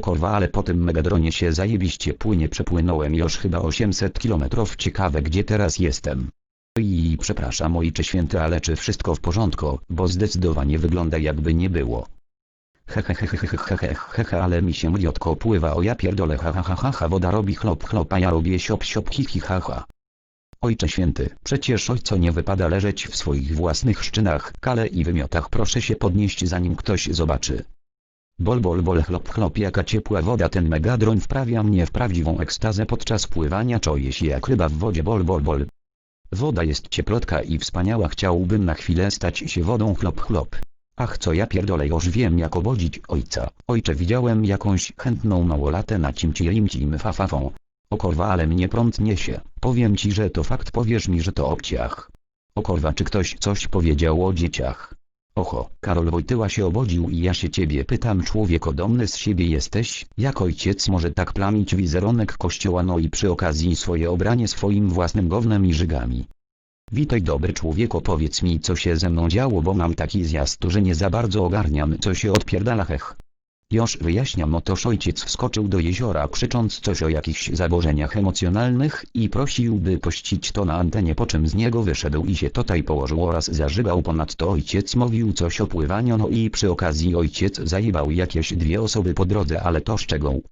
O kurwa ale po tym megadronie się zajebiście płynie przepłynąłem już chyba 800 kilometrów ciekawe gdzie teraz jestem. I przepraszam ojcze święty ale czy wszystko w porządku, bo zdecydowanie wygląda jakby nie było. Hehehehehehehehe ale mi się liotko pływa o ja pierdolę ha ha ha ha ha woda robi chlop chlop a ja robię siop siop hi hi ha ha. Ojcze święty, przecież ojco nie wypada leżeć w swoich własnych szczynach, kale i wymiotach proszę się podnieść zanim ktoś zobaczy. Bol bol bol chlop chlop jaka ciepła woda ten megadroń wprawia mnie w prawdziwą ekstazę podczas pływania czuję się jak ryba w wodzie bol bol bol. Woda jest cieplotka i wspaniała chciałbym na chwilę stać się wodą chlop chlop. Ach co ja pierdolę już wiem jak obodzić ojca. Ojcze widziałem jakąś chętną małolatę na cimci rimcim fafafą. O korwa ale mnie prąd niesie. Powiem ci że to fakt powiesz mi że to obciach. O korwa czy ktoś coś powiedział o dzieciach? Oho, Karol Wojtyła się obodził i ja się ciebie pytam człowiekodomny z siebie jesteś, jak ojciec może tak plamić wizerunek kościoła no i przy okazji swoje obranie swoim własnym gównem i żygami. Witaj dobry człowieku powiedz mi co się ze mną działo bo mam taki zjazd że nie za bardzo ogarniam co się odpierdala hech. Już wyjaśniam otóż ojciec wskoczył do jeziora krzycząc coś o jakichś zaburzeniach emocjonalnych i prosił by pościć to na antenie po czym z niego wyszedł i się tutaj położył oraz zażygał ponadto ojciec mówił coś o pływaniu no i przy okazji ojciec zajebał jakieś dwie osoby po drodze ale to szczegół.